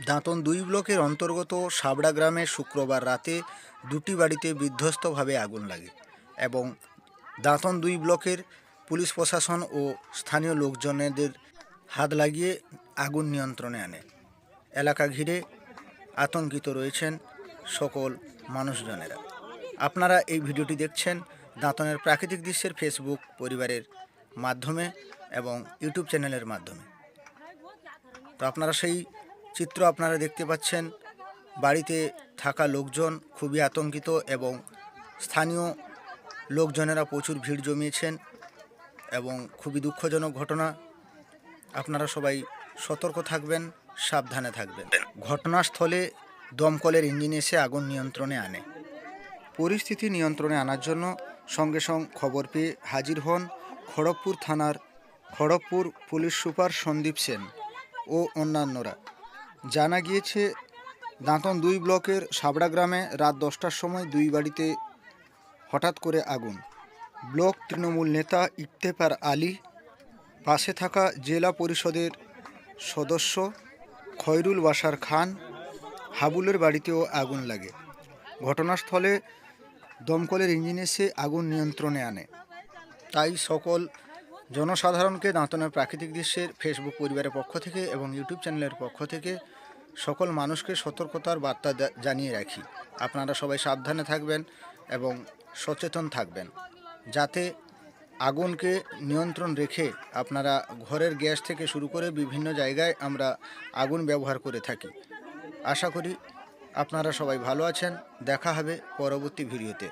দাঁতন দুই ব্লকের অন্তর্গত সাবড়া গ্রামে শুক্রবার রাতে দুটি বাড়িতে বিধ্বস্তভাবে আগুন লাগে এবং দাঁতন দুই ব্লকের পুলিশ প্রশাসন ও স্থানীয় লোকজনেদের হাত লাগিয়ে আগুন নিয়ন্ত্রণে আনে। এলাকা ঘিরে আতঙ্কিত রয়েছেন সকল মানুষজনেরা। আপনারা এই ভিডিওটি দেখছেন দাঁতনের প্রাকৃতিক দৃশ্যের ফেসবুক পরিবারের মাধ্যমে এবং ইউটিউব চ্যানেলের মাধ্যমে। তো আপনারা সেই চিত্র আপনারা দেখতে পাচ্ছেন। বাড়িতে থাকা লোকজন খুবই আতঙ্কিত এবং স্থানীয় লোকজনেরা প্রচুর ভিড় জমিয়েছেন এবং খুবই দুঃখজনক ঘটনা। আপনারা সবাই সতর্ক থাকবেন, সাবধানে থাকবেন। ঘটনাস্থলে দমকলের ইঞ্জিন এসে আগুন নিয়ন্ত্রণে আনে। পরিস্থিতি নিয়ন্ত্রণে আনার জন্য সঙ্গে সঙ্গে খবর পেয়ে হাজির হন খড়গপুর থানার খড়গপুর পুলিশ সুপার সন্দীপ সেন ও অন্যান্যরা। জানা গিয়েছে, দাঁতন দুই ব্লকের সাবড়া গ্রামে রাত দশটার সময় দুই বাড়িতে হঠাৎ করে আগুন। ব্লক তৃণমূল নেতা ইফতেফার আলী, পাশে থাকা জেলা পরিষদের সদস্য খয়রুল বাসার খান হাবুলের বাড়িতেও আগুন লাগে। ঘটনাস্থলে দমকলের ইঞ্জিন এসে আগুন নিয়ন্ত্রণে আনে। তাই সকল জনসাধারণকে দাঁতনের প্রাকৃতিক দৃশ্যের ফেসবুক পরিবারের পক্ষ থেকে এবং ইউটিউব চ্যানেলের পক্ষ থেকে সকল মানুষকে সতর্কতার বার্তা জানিয়ে রাখি। আপনারা সবাই সাবধানে থাকবেন এবং সচেতন থাকবেন। যাতে আগুনকে নিয়ন্ত্রণ রেখে আপনারা ঘরের গ্যাস থেকে শুরু করে বিভিন্ন জায়গায় আমরা আগুন ব্যবহার করে থাকি। আশা করি আপনারা সবাই ভালো আছেন। দেখা হবে পরবর্তী ভিডিওতে।